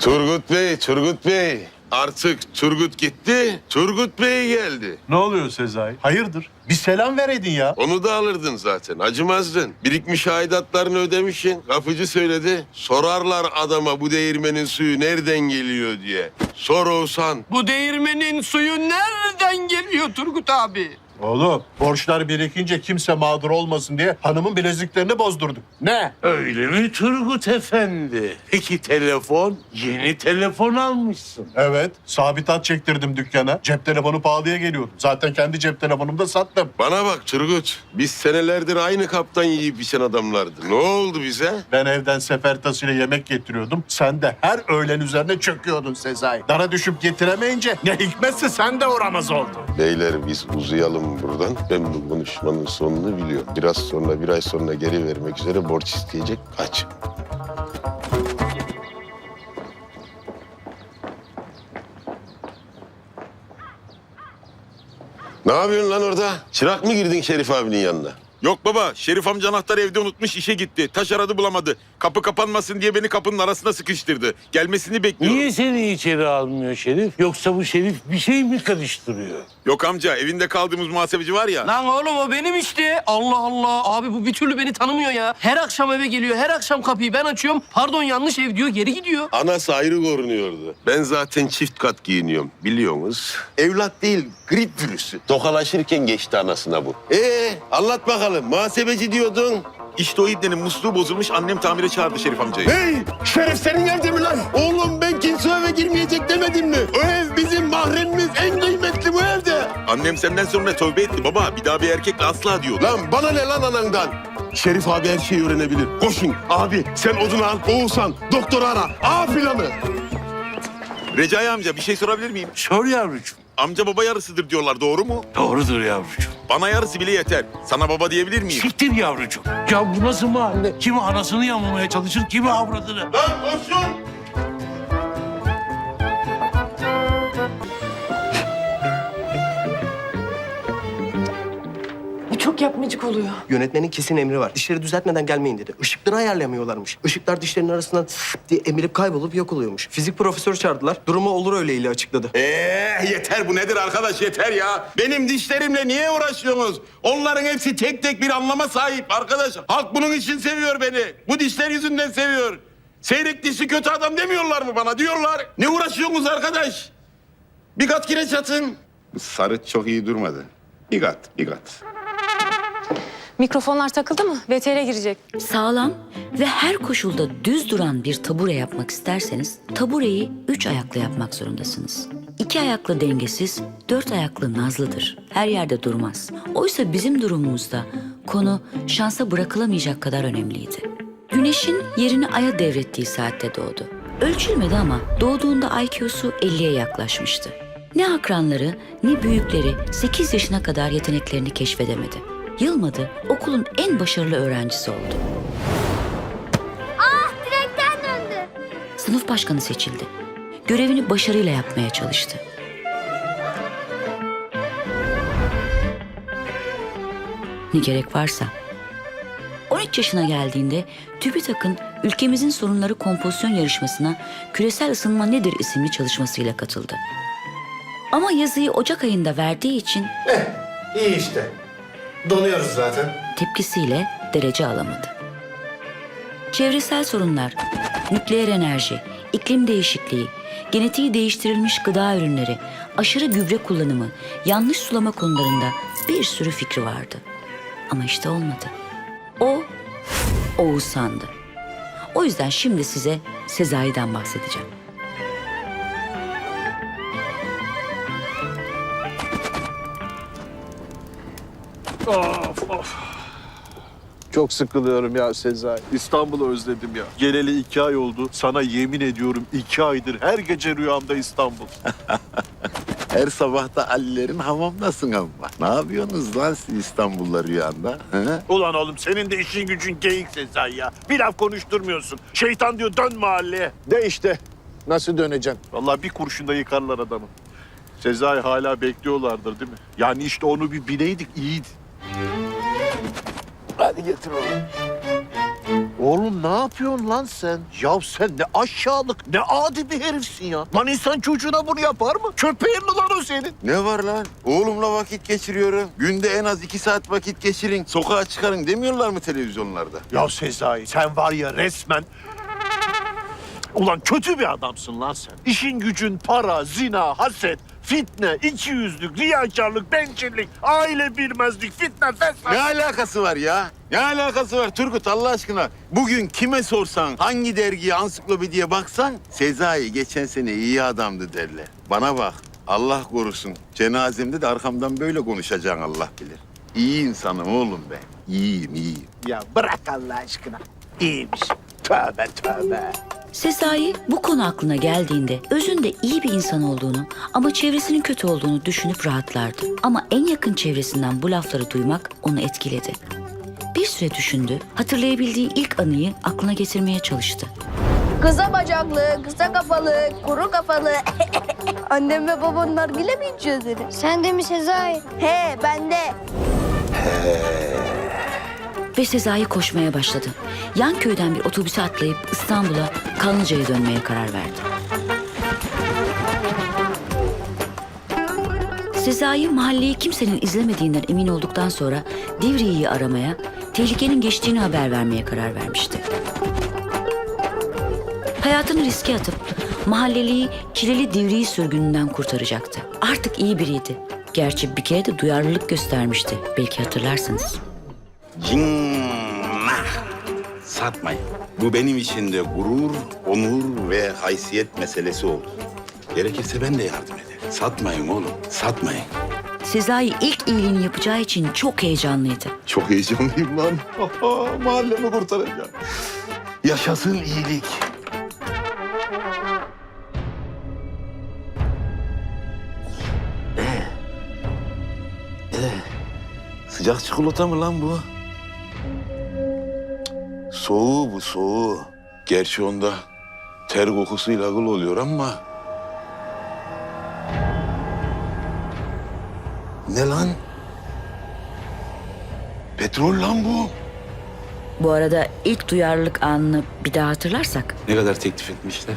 Turgut Bey, Turgut Bey. Artık Turgut gitti, Turgut Bey geldi. Ne oluyor Sezai? Hayırdır? Bir selam vereydin ya. Onu da alırdın zaten, acımazdın. Birikmiş aidatlarını ödemişsin. Kapıcı söyledi. Sorarlar adama bu değirmenin suyu nereden geliyor diye. Sor Oğuzhan. Bu değirmenin suyu nereden geliyor Turgut abi? Oğlum borçlar birikince kimse mağdur olmasın diye hanımın bileziklerini bozdurduk. Ne? Öyle mi Turgut Efendi? Peki telefon? Yeni telefon almışsın. Evet. Sabitat çektirdim dükkana. Cep telefonu pahalıya geliyordu. Zaten kendi cep telefonumu da sattım. Bana bak Turgut. Biz senelerdir aynı kaptan yiyip içen adamlardı. Ne oldu bize? Ben evden sefer tasıyla yemek getiriyordum. Sen de her öğlen üzerine çöküyordun Sezai. Dara düşüp getiremeyince ne hikmetse sen de uğramaz oldun. Beyler biz uzayalım buradan. Ben bu konuşmanın sonunu biliyorum. Biraz sonra, bir ay sonra geri vermek üzere borç isteyecek. Kaç. Ne yapıyorsun lan orada? Çırak mı girdin Şerif abinin yanına? Yok baba, Şerif amca anahtarı evde unutmuş, işe gitti. Taş aradı bulamadı. Kapı kapanmasın diye beni kapının arasına sıkıştırdı. Gelmesini bekliyorum. Niye seni içeri almıyor Şerif? Yoksa bu Şerif bir şey mi karıştırıyor? Yok amca, evinde kaldığımız muhasebeci var ya. Lan oğlum o benim işte. Allah Allah. Abi bu bir türlü beni tanımıyor ya. Her akşam eve geliyor. Her akşam kapıyı ben açıyorum. Pardon yanlış ev diyor. Geri gidiyor. Anası ayrı korunuyordu. Ben zaten çift kat giyiniyorum biliyorsunuz. Evlat değil grip virüsü. Tokalaşırken geçti anasına bu. Ee anlat bakalım muhasebeci diyordun. İşte o ibnenin musluğu bozulmuş, annem tamire çağırdı Şerif amcayı. Hey Şerif senin evde mi lan? Oğlum ben kimse eve girmeyecek demedim mi? O ev bizim mahremimiz en kıymetli bu evde. Annem senden sonra tövbe etti baba. Bir daha bir erkekle asla diyordu. Lan bana ne lan anandan? Şerif abi her şeyi öğrenebilir. Koşun abi sen odunu al Oğuzhan doktoru ara. A planı. Recai amca bir şey sorabilir miyim? Sor yavrucuğum. Amca baba yarısıdır diyorlar, doğru mu? Doğrudur yavrucuğum. Bana yarısı bile yeter. Sana baba diyebilir miyim? Siktir yavrucuğum. Ya bu nasıl mahalle? Kimi anasını yamamaya çalışır, kimi avradını. Lan koşun. Çok yapmacık oluyor. Yönetmenin kesin emri var. Dişleri düzeltmeden gelmeyin dedi. Işıkları ayarlayamıyorlarmış. Işıklar dişlerin arasından diye emilip kaybolup yok oluyormuş. Fizik profesörü çağırdılar. Durumu olur öyleyle açıkladı. Ee yeter bu nedir arkadaş yeter ya. Benim dişlerimle niye uğraşıyorsunuz? Onların hepsi tek tek bir anlama sahip arkadaş. Halk bunun için seviyor beni. Bu dişler yüzünden seviyor. Seyrek dişli kötü adam demiyorlar mı bana? Diyorlar. Ne uğraşıyorsunuz arkadaş? Bir kat kireç atın. Bu sarı çok iyi durmadı. Bir kat, bir kat. Mikrofonlar takıldı mı? VTR'e girecek. Sağlam ve her koşulda düz duran bir tabure yapmak isterseniz tabureyi üç ayaklı yapmak zorundasınız. İki ayaklı dengesiz, dört ayaklı nazlıdır. Her yerde durmaz. Oysa bizim durumumuzda konu şansa bırakılamayacak kadar önemliydi. Güneşin yerini aya devrettiği saatte doğdu. Ölçülmedi ama doğduğunda IQ'su 50'ye yaklaşmıştı. Ne akranları ne büyükleri 8 yaşına kadar yeteneklerini keşfedemedi. Yılmadı okulun en başarılı öğrencisi oldu. Direkten döndü. Sınıf başkanı seçildi. Görevini başarıyla yapmaya çalıştı. Ne gerek varsa. 13 yaşına geldiğinde TÜBİTAK'ın ülkemizin sorunları kompozisyon yarışmasına Küresel Isınma Nedir isimli çalışmasıyla katıldı. Ama yazıyı Ocak ayında verdiği için İyi işte. Donuyoruz zaten. tepkisiyle derece alamadı. Çevresel sorunlar, nükleer enerji, iklim değişikliği, genetiği değiştirilmiş gıda ürünleri, aşırı gübre kullanımı, yanlış sulama konularında bir sürü fikri vardı. Ama işte olmadı. O Oğuzhan'dı. O yüzden şimdi size Sezai'den bahsedeceğim. Çok sıkılıyorum ya Sezai. İstanbul'u özledim ya. Geleli iki ay oldu. Sana yemin ediyorum iki aydır her gece rüyamda İstanbul. Her sabah da Ali'lerin hamamdasın ama. Ne yapıyorsunuz lan siz İstanbul'da rüyanda? He? Ulan oğlum senin de işin gücün geyik Sezai ya. Bir laf konuşturmuyorsun. Şeytan diyor dön mahalleye. De işte. Nasıl döneceksin? Vallahi bir kurşunda yıkarlar adamı. Sezai hala bekliyorlardır değil mi? Yani işte onu bir bileydik iyiydi. Hadi getir oğlum. Oğlum ne yapıyorsun lan sen? Ya sen ne aşağılık, ne adi bir herifsin ya. Lan insan çocuğuna bunu yapar mı? Köpeğin mi lan o senin? Ne var lan? Oğlumla vakit geçiriyorum. Günde en az iki saat vakit geçirin. Sokağa çıkarın demiyorlar mı televizyonlarda? Ya Sezai sen var ya resmen... Ulan kötü bir adamsın lan sen. İşin gücün para, zina, haset, fitne, ikiyüzlük, riyakarlık, bencillik, aile bilmezlik, fitne, fesat. Ne alakası var ya? Ne alakası var Turgut Allah aşkına? Bugün kime sorsan, hangi dergiye, ansiklopediye baksan... Sezai geçen sene iyi adamdı derler. Bana bak, Allah korusun. Cenazemde de arkamdan böyle konuşacaksın Allah bilir. İyi insanım oğlum ben. İyiyim, iyiyim. Ya bırak Allah aşkına. İyiymiş. Tövbe tövbe. Sezai bu konu aklına geldiğinde özünde iyi bir insan olduğunu ama çevresinin kötü olduğunu düşünüp rahatlardı. Ama en yakın çevresinden bu lafları duymak onu etkiledi. Bir süre düşündü, hatırlayabildiği ilk anıyı aklına getirmeye çalıştı. Kısa bacaklı, kısa kafalı, kuru kafalı. Annem ve babam nargile mi içiyor dedi? Sen de mi Sezai? He ben de. Ve Sezai koşmaya başladı. Yan köyden bir otobüse atlayıp İstanbul'a Kanlıca'ya dönmeye karar verdi. Sezai mahalleyi kimsenin izlemediğinden emin olduktan sonra Divriği'yi aramaya, tehlikenin geçtiğini haber vermeye karar vermişti. Hayatını riske atıp mahalleliyi çileli Divriği sürgününden kurtaracaktı. Artık iyi biriydi. Gerçi bir kere de duyarlılık göstermişti. Belki hatırlarsınız. Cinnah. Satmayın. Bu benim için de gurur, onur ve haysiyet meselesi oldu. Gerekirse ben de yardım ederim. Satmayın oğlum, satmayın. Sezai ilk iyiliğini yapacağı için çok heyecanlıydı. Çok heyecanlıyım lan. Mahallemi kurtaracağım. Yaşasın iyilik. Sıcak çikolata mı lan bu? Soğuğu bu soğuğu. Gerçi onda ter kokusuyla akıl oluyor ama... Ne lan? Petrol lan bu. Bu arada ilk duyarlılık anını bir daha hatırlarsak Ne kadar teklif etmişler?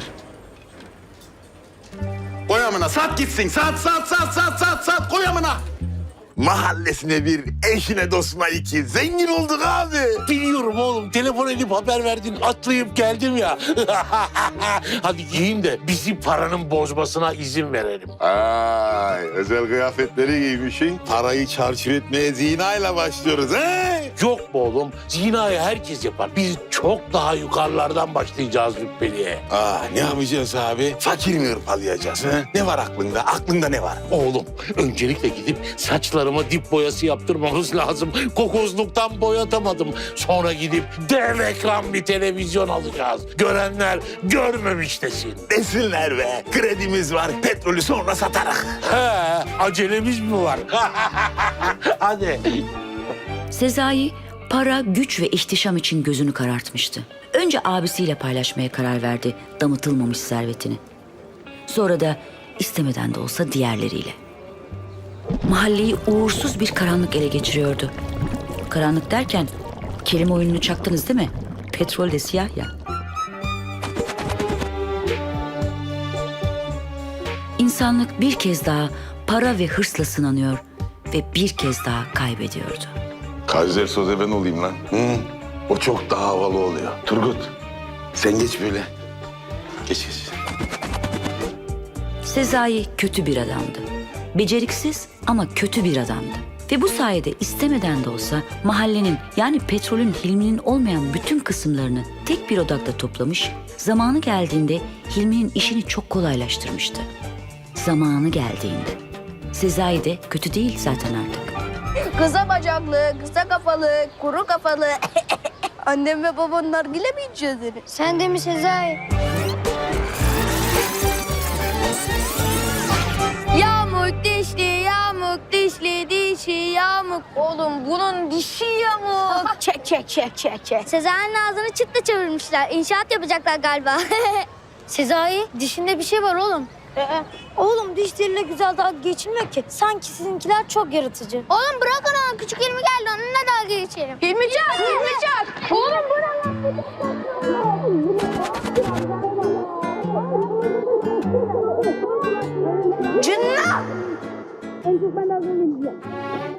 Koy amına, sat gitsin. Sat, sat, sat, sat, sat, sat. Koy amına. Mahallesine bir, eşine dostuna iki. Zengin olduk abi. Biliyorum oğlum. Telefon edip haber verdin. Atlayıp geldim ya. Hadi giyin de bizim paranın bozmasına izin verelim. Ay, özel kıyafetleri giymişsin. Parayı çarçur etmeye zinayla başlıyoruz he? Yok mu oğlum? Zinayı herkes yapar. Biz çok daha yukarılardan başlayacağız Rübbeli'ye. Aa, ne yapacağız abi? Fakir mi hırpalayacağız he? Ne var aklında? Aklında ne var? Oğlum öncelikle gidip saçlarıma dip boyası yaptırmamız lazım. Kokozluktan boyatamadım. Sonra gidip dev ekran bir televizyon alacağız. Görenler görmemiş desin. Desinler be. Kredimiz var. Petrolü sonra satarız. He, acelemiz mi var? Hadi. Sezai para, güç ve ihtişam için gözünü karartmıştı. Önce abisiyle paylaşmaya karar verdi damıtılmamış servetini. Sonra da istemeden de olsa diğerleriyle. Mahalleyi uğursuz bir karanlık ele geçiriyordu. Karanlık derken kelime oyununu çaktınız değil mi? Petrol de siyah ya. İnsanlık bir kez daha para ve hırsla sınanıyor ve bir kez daha kaybediyordu. Kaiser Soze ben olayım lan. Hı? O çok daha havalı oluyor. Turgut, sen geç böyle. Geç geç. Sezai kötü bir adamdı. Beceriksiz ama kötü bir adamdı. Ve bu sayede istemeden de olsa mahallenin yani petrolün Hilmi'nin olmayan bütün kısımlarını tek bir odakta toplamış, zamanı geldiğinde Hilmi'nin işini çok kolaylaştırmıştı. Zamanı geldiğinde. Sezai de kötü değil zaten artık. Kısa bacaklı, kısa kafalı, kuru kafalı. Annem ve babam nargile mi içiyor dedi? Sen de mi Sezai? Yamuk dişli, dişi yamuk. Oğlum bunun dişi yamuk. çek çek çek çek çek. Sezai'nin ağzını çıtla çevirmişler. İnşaat yapacaklar galiba. Sezai dişinde bir şey var oğlum. Oğlum dişleriyle güzel dalga geçilmiyor ki. Sanki sizinkiler çok yaratıcı. Oğlum bırak onu. Küçük ilmi geldi. Onunla dalga geçelim. Hilmican, Hilmican. Oğlum bırak.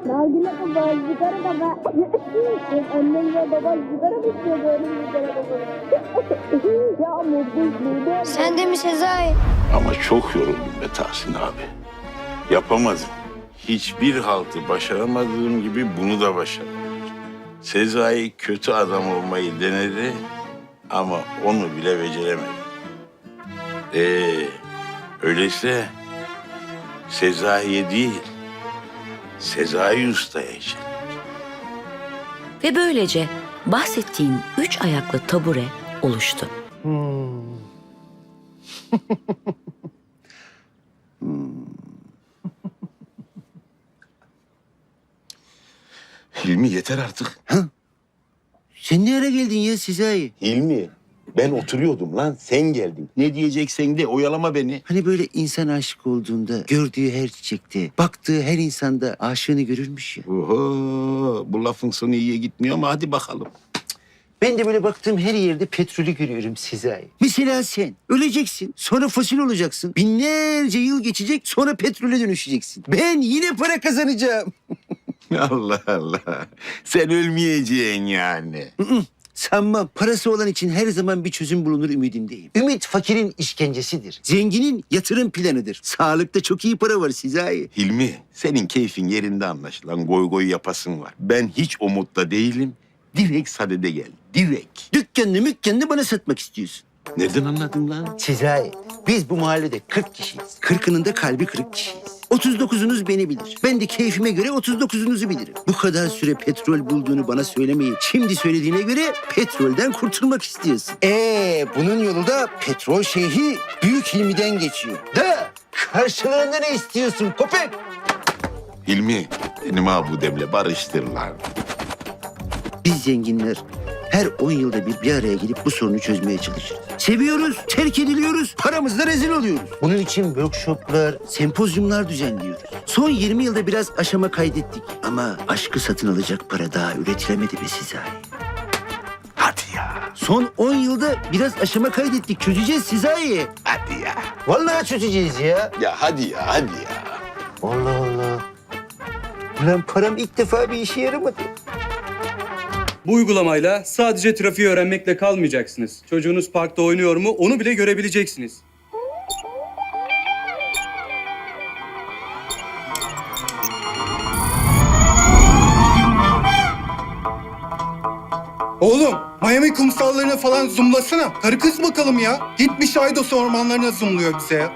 Nargile kafa, sigara kafa. Annem ve babam sigara mı içiyor böyle sigara kafa? Ya mutluyum. Sen de mi Sezai? Ama çok yoruldum be Tahsin abi. Yapamadım. Hiçbir haltı başaramadığım gibi bunu da başaramadım. Sezai kötü adam olmayı denedi ama onu bile beceremedi. Ee, öyleyse Sezai'ye değil, Sezai Usta'ya için. Ve böylece bahsettiğim üç ayaklı tabure oluştu. Hilmi yeter artık. Sen ne ara geldin ya Sezai? Hilmi ben oturuyordum lan sen geldin. Ne diyeceksen de oyalama beni. Hani böyle insan aşık olduğunda gördüğü her çiçekte, baktığı her insanda aşığını görürmüş ya. Oho bu lafın sonu iyiye gitmiyor ama hadi bakalım. Ben de böyle baktığım her yerde petrolü görüyorum Sezai. Mesela sen öleceksin, sonra fosil olacaksın. Binlerce yıl geçecek, sonra petrole dönüşeceksin. Ben yine para kazanacağım. Allah Allah. Sen ölmeyeceksin yani. Sanmam. Parası olan için her zaman bir çözüm bulunur ümidindeyim. Ümit fakirin işkencesidir. Zenginin yatırım planıdır. Sağlıkta çok iyi para var Sezai. Hilmi senin keyfin yerinde anlaşılan goy goy yapasın var. Ben hiç o modda değilim. Direkt sadede gel. Direkt. Dükkanını mükkanını bana satmak istiyorsun. Nereden anladın lan? Sezai, biz bu mahallede 40 kişiyiz. 40'ının da kalbi kırık kişiyiz. 39'unuz beni bilir. Ben de keyfime göre 39'unuzu bilirim. Bu kadar süre petrol bulduğunu bana söylemeyi şimdi söylediğine göre petrolden kurtulmak istiyorsun. Ee, bunun yolu da petrol şeyhi Büyük Hilmi'den geçiyor. Da karşılığında ne istiyorsun köpek? Hilmi benim abudemle barıştır lan. Biz zenginler her 10 yılda bir bir araya gelip bu sorunu çözmeye çalışırız. Seviyoruz, terk ediliyoruz, paramızla rezil oluyoruz. Bunun için workshoplar, sempozyumlar düzenliyoruz. Son 20 yılda biraz aşama kaydettik. Ama aşkı satın alacak para daha üretilemedi be Sezai. Hadi ya. Son 10 yılda biraz aşama kaydettik. Çözeceğiz Sezai. Hadi ya. Vallahi çözeceğiz ya. Ya hadi ya hadi ya. Allah Allah. Ulan param ilk defa bir işe yaramadı. Bu uygulamayla sadece trafiği öğrenmekle kalmayacaksınız. Çocuğunuz parkta oynuyor mu onu bile görebileceksiniz. Oğlum Miami kumsallarına falan zoomlasana. Karı kız bakalım ya. Gitmiş Aydos ormanlarına zoomluyor bize ya.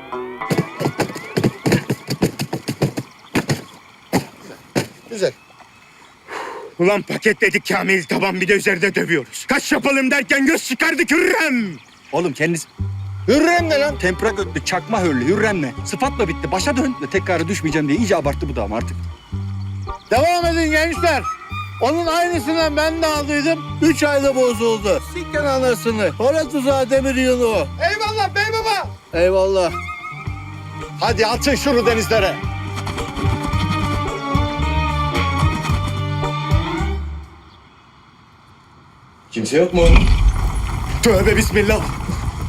Güzel. Ulan paketledik Kamil taban bir de üzerinde dövüyoruz. Kaç yapalım derken göz çıkardık Hürrem. Oğlum kendisi... Hürrem ne lan? Tempra götlü, çakma hörlü, Hürrem ne? Sıfatla bitti, başa dön. Tekrarı düşmeyeceğim diye iyice abarttı bu da ama artık. Devam edin gençler. Onun aynısından ben de aldıydım. Üç ayda bozuldu. Sikken anasını. Para tuzağı demir yılı o. Eyvallah bey baba. Eyvallah. Hadi atın şunu denizlere. Kimse yok mu? Tövbe bismillah.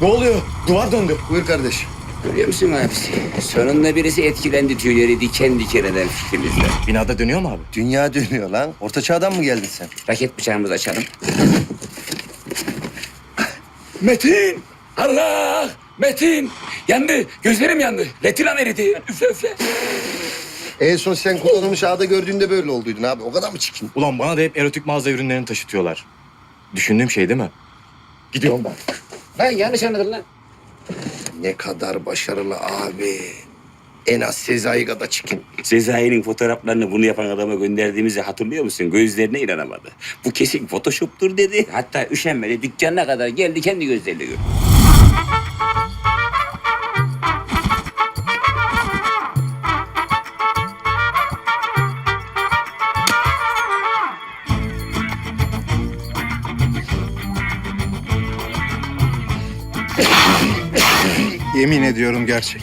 Ne oluyor? Duvar döndü. Buyur kardeş. Görüyor musun abisi? Sonunda birisi etkilendi tüyleri diken diken eden fikrimizle. Binada dönüyor mu abi? Dünya dönüyor lan. Orta çağdan mı geldin sen? Raket bıçağımızı açalım. Metin! Allah! Metin! Yandı. Gözlerim yandı. Retinam eridi. Üfle üfle. En son sen kullanılmış ağda gördüğünde böyle olduydun abi. O kadar mı çirkin? Ulan bana da hep erotik mağaza ürünlerini taşıtıyorlar. Düşündüğüm şey değil mi? Gidiyorum ben. Lan yanlış anladın lan. Ne kadar başarılı abi. En az Sezai kadar çirkin. Sezai'nin fotoğraflarını bunu yapan adama gönderdiğimizi hatırlıyor musun? Gözlerine inanamadı. Bu kesin photoshop'tur dedi. Hatta üşenmedi. Dükkanına kadar geldi kendi gözleriyle gördü. Yemin ediyorum gerçek.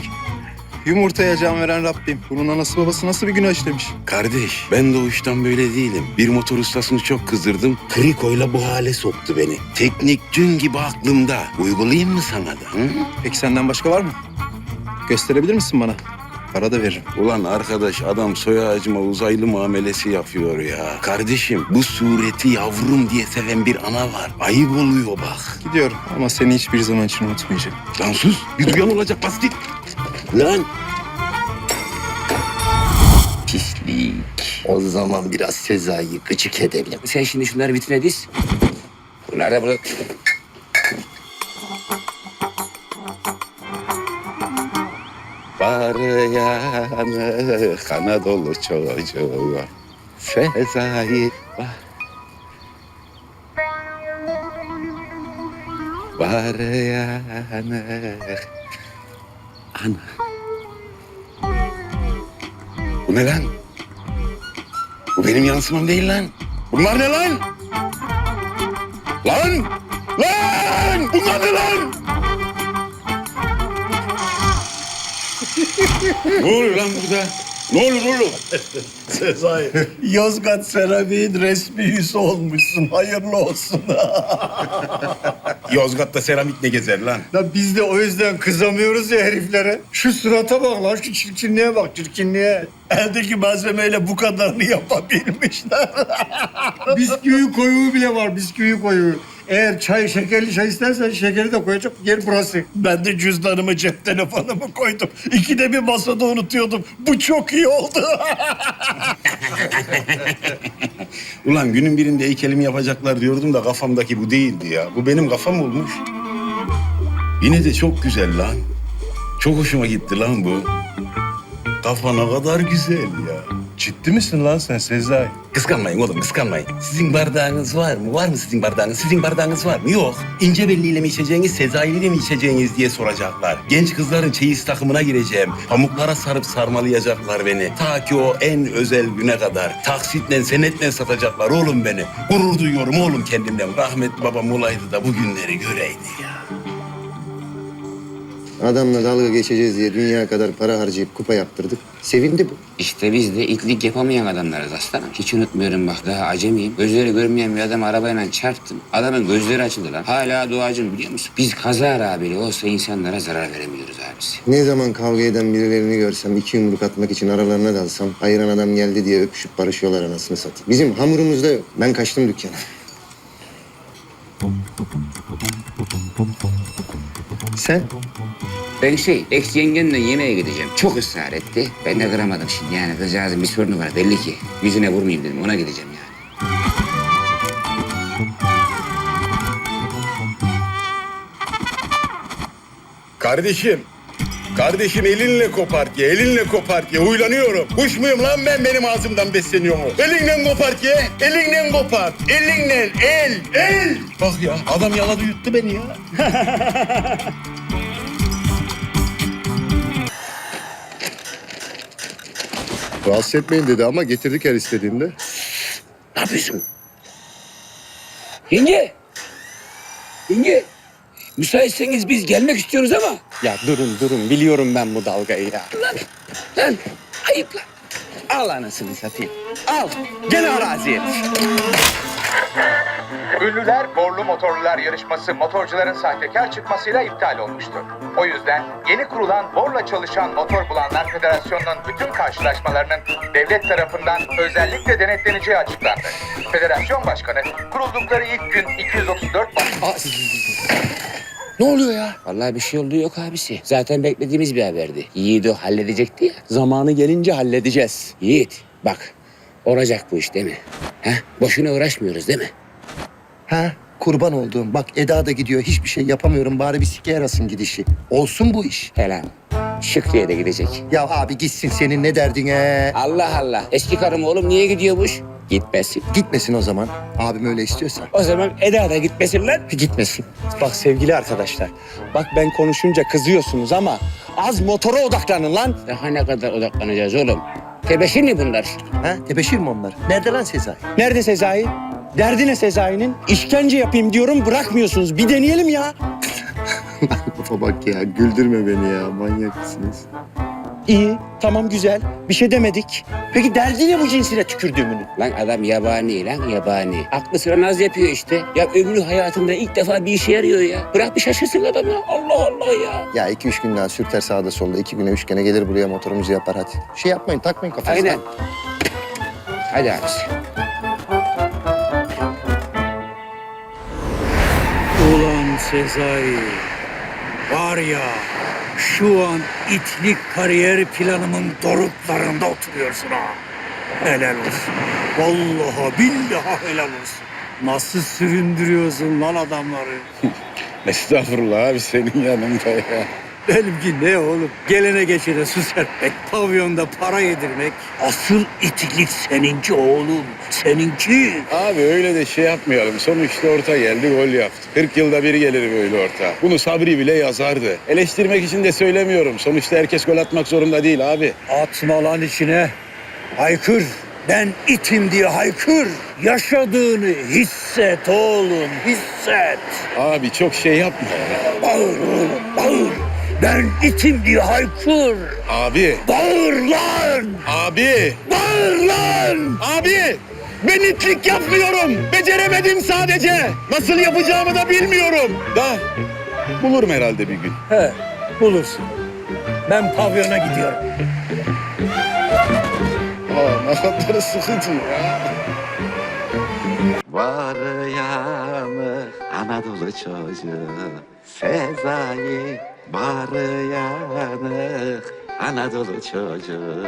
Yumurtaya can veren Rabbim. Bunun anası babası nasıl bir günah demiş. Kardeş ben doğuştan böyle değilim. Bir motor ustasını çok kızdırdım. Krikoyla bu hale soktu beni. Teknik cün gibi aklımda. Uygulayayım mı sana da? Hı? Peki senden başka var mı? Gösterebilir misin bana? Para da veririm. Ulan arkadaş adam soy ağacıma uzaylı muamelesi yapıyor ya. Kardeşim bu sureti yavrum diye seven bir ana var. Ayıp oluyor bak. Gidiyorum ama seni hiçbir zaman için unutmayacağım. Lan sus. Bir duyan olacak bas git. Lan. Pislik. O zaman biraz Sezai'yi gıcık edelim. Sen şimdi şunları vitrine diz. Bunlar da burada. Var yanı kana dolu çocuğu. Sezai var. Var yanı. Ana. Bu ne lan? Bu benim yansımam değil lan. Bunlar ne lan? Lan! Lan! Bunlar ne lan? Ne oluyor lan burada? Ne olur oğlum? Sezai, Yozgat Seramiğin resmi yüzü olmuşsun. Hayırlı olsun. Yozgat'ta seramik ne gezer lan? Ya biz de o yüzden kızamıyoruz ya heriflere. Şu surata bak lan, şu çirkinliğe bak, çirkinliğe. Eldeki malzemeyle bu kadarını yapabilmişler. bisküvi koyuğu bile var, bisküvi koyuğu. Eğer çay, şekerli çay istersen şekeri de koyacak yer burası. Ben de cüzdanımı, cep telefonumu koydum. İkide bir masada unutuyordum. Bu çok iyi oldu. Ulan günün birinde heykelimi yapacaklar diyordum da kafamdaki bu değildi ya. Bu benim kafam olmuş. Yine de çok güzel lan. Çok hoşuma gitti lan bu. Kafa ne kadar güzel ya. Ciddi misin lan sen Sezai? Kıskanmayın oğlum kıskanmayın. Sizin bardağınız var mı? Var mı sizin bardağınız? Sizin bardağınız var mı? Yok. İnce belliyle mi içeceğiniz, Sezai'yle mi içeceğiniz diye soracaklar. Genç kızların çeyiz takımına gireceğim. Pamuklara sarıp sarmalayacaklar beni. Ta ki o en özel güne kadar. Taksitle, senetle satacaklar oğlum beni. Gurur duyuyorum oğlum kendimden. Rahmetli babam olaydı da bu günleri göreydi ya. Adamla dalga geçeceğiz diye dünya kadar para harcayıp kupa yaptırdık. Sevindi bu. İşte biz de itlik yapamayan adamlarız aslanım. Hiç unutmuyorum bak daha acemiyim. Gözleri görmeyen bir adam arabayla çarptım. Adamın gözleri açıldı lan. Hala duacım biliyor musun? Biz kaza bile olsa insanlara zarar veremiyoruz abisi. Ne zaman kavga eden birilerini görsem, iki yumruk atmak için aralarına dalsam, hayran adam geldi diye öpüşüp barışıyorlar anasını satayım. Bizim hamurumuzda yok. Ben kaçtım dükkana. Sen? Ben şey, ex yengemle yemeğe gideceğim. Çok ısrar etti. Ben de kıramadım şimdi yani. Kızcağızın bir sorunu var belli ki. Yüzüne vurmayayım dedim. Ona gideceğim yani. Kardeşim. Kardeşim elinle kopart ye, elinle kopart ye. Huylanıyorum. Kuş muyum lan ben benim ağzımdan besleniyor mu? Elinle kopart ye, elinle kopart. Elinle, el, el. Bak ya adam yaladı yuttu beni ya. Rahatsız etmeyin dedi ama getirdik her istediğinde. Ne yapıyorsun? Yenge! Yenge! Müsaitseniz biz gelmek istiyoruz ama. Ya durun durun biliyorum ben bu dalgayı ya. Lan, lan ayıp lan. Al anasını satayım. Al. Gel araziye. Ünlüler Borlu Motorlular yarışması motorcuların sahtekar çıkmasıyla iptal olmuştu. O yüzden yeni kurulan Borla çalışan Motor Bulanlar Federasyonu'nun bütün karşılaşmalarının devlet tarafından özellikle denetleneceği açıklandı. Federasyon Başkanı kuruldukları ilk gün 234 baş... Ne oluyor ya? Vallahi bir şey olduğu yok abisi. Zaten beklediğimiz bir haberdi. Yiğit o halledecekti ya. Zamanı gelince halledeceğiz. Yiğit bak olacak bu iş değil mi? Ha? Boşuna uğraşmıyoruz değil mi? Ha kurban olduğum. Bak Eda da gidiyor. Hiçbir şey yapamıyorum. Bari bir sike yarasın gidişi. Olsun bu iş. Helal. Şükrü'ye de gidecek. Ya abi gitsin senin ne derdine. Allah Allah. Eski karım oğlum niye gidiyormuş? Gitmesin. Gitmesin o zaman. Abim öyle istiyorsa. O zaman Eda da gitmesin lan. Gitmesin. Bak sevgili arkadaşlar. Bak ben konuşunca kızıyorsunuz ama az motora odaklanın lan. Daha ne kadar odaklanacağız oğlum? Tebeşir mi bunlar? Ha tebeşir mi onlar? Nerede lan Sezai? Nerede Sezai? Derdi ne Sezai'nin? İşkence yapayım diyorum bırakmıyorsunuz. Bir deneyelim ya. Lafa bak ya güldürme beni ya manyak mısınız? İyi, tamam güzel. Bir şey demedik. Peki derdi ne bu cinsine tükürdüğümünün? Lan adam yabani lan yabani. Aklı sıra naz yapıyor işte. Ya ömrü hayatında ilk defa bir işe yarıyor ya. Bırak bir şaşırsın adamı. Allah Allah ya. Ya iki üç gün daha sürter sağda solda. iki güne üç güne gelir buraya motorumuzu yapar hadi. Şey yapmayın takmayın kafanıza. Aynen. Hadi abisi. Ulan Sezai. Var ya şu an itlik kariyer planımın doruklarında oturuyorsun ha. Helal olsun. Vallahi billahi helal olsun. Nasıl süründürüyorsun lan adamları? Estağfurullah abi senin yanında ya. Benimki ne oğlum? Gelene geçene su serpmek, pavyonda para yedirmek. Asıl itiklik seninki oğlum, seninki. Abi öyle de şey yapmayalım. Sonuçta orta geldi gol yaptı. 40 yılda bir gelir böyle orta. Bunu Sabri bile yazardı. Eleştirmek için de söylemiyorum. Sonuçta herkes gol atmak zorunda değil abi. Atma lan içine. Haykır. Ben itim diye haykır. Yaşadığını hisset oğlum, hisset. Abi çok şey yapma. Bağır oğlum, bağır. Ben itim diye haykır. Abi. Bağır lan! Abi. Bağır lan! Abi. Ben itlik yapmıyorum. Beceremedim sadece. Nasıl yapacağımı da bilmiyorum. Da bulurum herhalde bir gün. He, bulursun. Ben pavyona gidiyorum. Aa, ne kadar sıkıcı ya. Var yanı Anadolu çocuğu Sezai Var yanı Anadolu çocuğu